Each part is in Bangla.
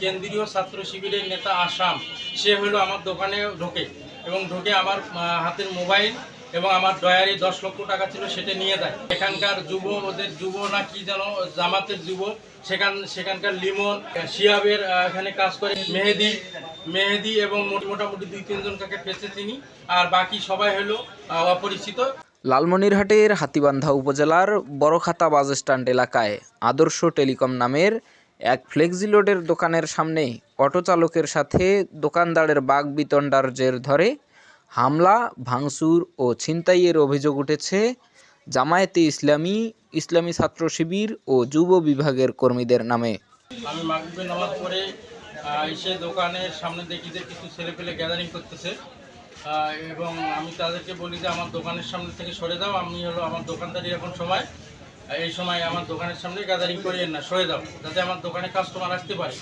কেন্দ্রীয় ছাত্র শিবিরের নেতা আসাম, সে হলো আমার দোকানে ঢোকে এবং ঢোকে আমার হাতের মোবাইল এবং আমার ডয়ারি দশ লক্ষ টাকা ছিল সেটা নিয়ে যায়। এখানকার যুব, ওদের যুব না কি যেন, জামাতের যুব, সেখান, সেখানকার লিমন, শিয়াবের এখানে কাজ করে। মেহেদি মেহেদি এবং মোট- মোটামুটি দুই তিনজন কাকে পেয়েছে তিনি আর বাকি সবাই হলো অপরিচিত। লালমনিরহাটের হাতীবান্ধা উপজেলার বড়খাতা বাস স্ট্যান্ড এলাকায় আদর্শ টেলিকম নামের এক ফ্লেক্সি ফ্লেক্সিলোডের দোকানের সামনে অটো চালকের সাথে দোকানদারের বাঘ বিতণ্ডার জের ধরে হামলা, ভাঙচুর ও ছিনতাইয়ের অভিযোগ উঠেছে জামায়াতে ইসলামী ইসলামী ছাত্র শিবির ও যুব বিভাগের কর্মীদের নামে। আমি মাগরিবে নামাজ পড়ে এসে দোকানের সামনে দেখি যে কিছু ছেলে পেলে গ্যাদারিং করতেছে। এবং আমি তাদেরকে বলি যে, আমার দোকানের সামনে থেকে সরে দাও আমি হলো আমার দোকানদারি এখন সময়। এই সময় আমার দোকানের সামনে গ্যাদারিং করিয়েন না, সরে দাও যাতে আমার দোকানে কাস্টমার আসতে পারে।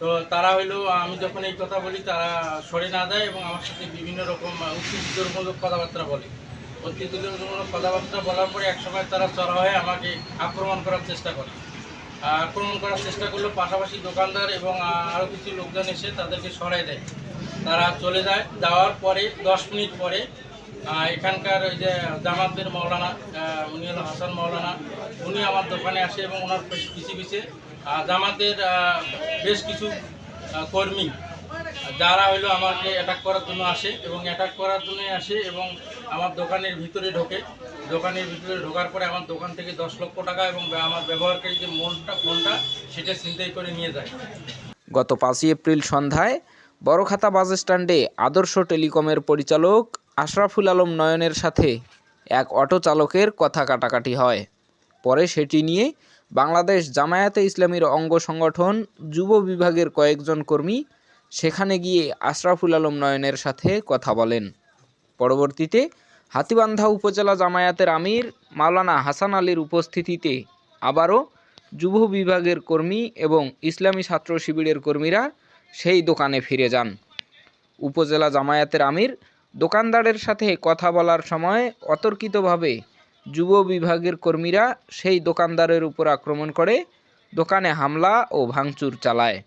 তো তারা হইল, আমি যখন এই কথা বলি, তারা সরে না দেয় এবং আমার সাথে বিভিন্ন রকম উত্তেজিতমূলক কথাবার্তা বলে। উত্তেজিতমূলক কথাবার্তা বলার পরে একসময় তারা চড়া হয়ে আমাকে আক্রমণ করার চেষ্টা করে। আক্রমণ করার চেষ্টা করল পাশাপাশি দোকানদার এবং আরও কিছু লোকজন এসে তাদেরকে সরাই দেয়। তারা চলে যায়, যাওয়ার পরে, দশ মিনিট পরে এখানকার ওই যে জামাতের মৌলানা উনি হলো হাসান মৌলানা। উনি আমার দোকানে আসে এবং ওনার পিছিয়ে পিছিয়ে জামাতের বেশ কিছু কর্মী, যারা হইল আমাকে অ্যাটাক করার জন্য আসে এবং অ্যাটাক করার জন্য আসে এবং আমার দোকানের ভিতরে ঢোকে। দোকানের ভিতরে ঢোকার পরে আমার দোকান থেকে দশ লক্ষ টাকা এবং আমার ব্যবহারকারী যে মনটা, ফোনটা, সেটা ছিনতাই করে নিয়ে যায়। গত পাঁচই এপ্রিল সন্ধ্যায় বড়খাতা বাস স্ট্যান্ডে আদর্শ টেলিকমের পরিচালক আশরাফুল আলম নয়নের সাথে এক অটো চালকের কথা কাটাকাটি হয়। পরে সেটি নিয়ে বাংলাদেশ জামায়াতে ইসলামীর অঙ্গ সংগঠন, যুব বিভাগের কয়েকজন কর্মী সেখানে গিয়ে আশরাফুল আলম নয়নের সাথে কথা বলেন। পরবর্তীতে হাতিবান্ধা উপজেলা জামায়াতের আমির মাওলানা হাসান আলীর উপস্থিতিতে আবারও যুব বিভাগের কর্মী এবং ইসলামী ছাত্র শিবিরের কর্মীরা সেই দোকানে ফিরে যান। উপজেলা জামায়াতের আমির দোকানদারের সাথে কথা বলার সময় অতর্কিতভাবে যুব বিভাগের কর্মীরা সেই দোকানদারের উপর আক্রমণ করে দোকানে হামলা ও ভাঙচুর চালায়।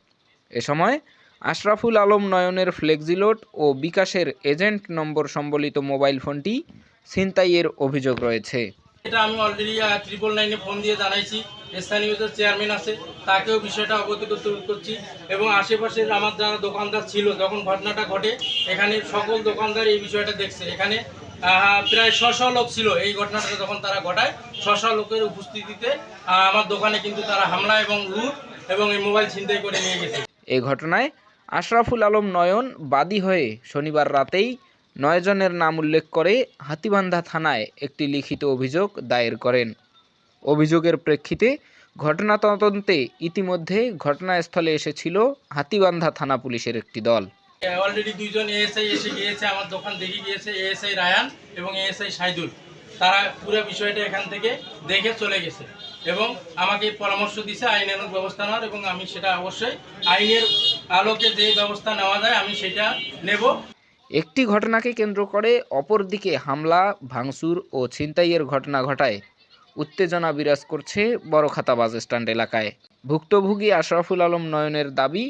এ সময় আশরাফুল আলম নয়নের ফ্লেক্সিলোড ও বিকাশের এজেন্ট নম্বর সম্বলিত মোবাইল ফোনটি ছিনতাইয়ের অভিযোগ রয়েছে। এটা আমি অলরেডি ট্রিপল নাইনে ফোন দিয়ে জানাইছি। স্থানীয় যে চেয়ারম্যান আছে, তাকেও বিষয়টা অবগত করছি এবং আশেপাশের আমার যারা দোকানদার ছিল, যখন ঘটনাটা ঘটে, এখানে সকল দোকানদার এই বিষয়টা দেখছে। এখানে প্রায় ছশ লোক ছিল এই ঘটনাটা যখন তারা ঘটায় ছশ লোকের উপস্থিতিতে আমার দোকানে কিন্তু তারা হামলা এবং লুট এবং এই মোবাইল ছিনতাই করে নিয়ে গেছে। এ ঘটনায় আশরাফুল আলম নয়ন বাদী হয়ে শনিবার রাতেই নয়জনের নাম উল্লেখ করে হাতিবান্ধা থানায় একটি লিখিত অভিযোগ দায়ের করেন। অভিযোগের প্রেক্ষিতে ঘটনা তদন্তে ইতিমধ্যে ঘটনাস্থলে এসেছিল হাতিবান্ধা থানা পুলিশের একটি দল। অলরেডি দুইজন এএসআই এসে গিয়েছে আমার দোকান দেখে গিয়েছে এএসআই রায়ান এবং এএসআই সাইদুল। তারা পুরো বিষয়টা এখান থেকে দেখে চলে গেছে এবং আমাকে পরামর্শ দিছে আইনানুগ ব্যবস্থা নেওয়ার এবং আমি সেটা অবশ্যই আইনের আলোকে যে ব্যবস্থা নেওয়া যায় আমি সেটা নেব। একটি ঘটনাকে কেন্দ্র করে অপরদিকে হামলা ভাঙচুর ও ছিনতাইয়ের ঘটনা ঘটায়। উত্তেজনা বিরাজ করছে বড়খাতা বাস স্ট্যান্ড এলাকায়। ভুক্তভোগী আশরাফুল আলম নয়নের দাবি,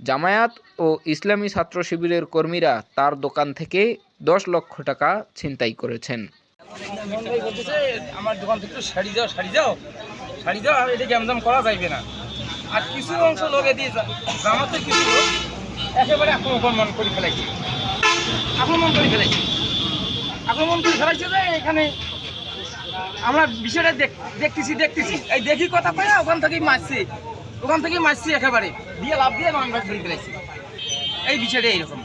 জামায়াত ও ইসলামী ছাত্র শিবিরের কর্মীরা তার দোকান থেকে দশ লক্ষ টাকা ছিনতাই করেছেন। আমার দোকান থেকে দাও শাড়ি দাও। এটা গ্যামজাম করা যাইবে না। আর কিছু অংশ জামাতে কিছু একেবারে আক্রমণ করে ফেলাইছে। আক্রমণ করে ফেলাইছে। আক্রমণ করে ফেলাইছে যে এখানে আমরা বিষয়টা দেখ- দেখতেছি দেখতেছি। এই দেখি কথা পাই ওখান থেকেই মারছি। ওখান থেকেই মারছি একেবারে। দিয়ে লাভ দিয়ে আমরা ধরে ফেলেছি এই বিষয়টা এইরকম।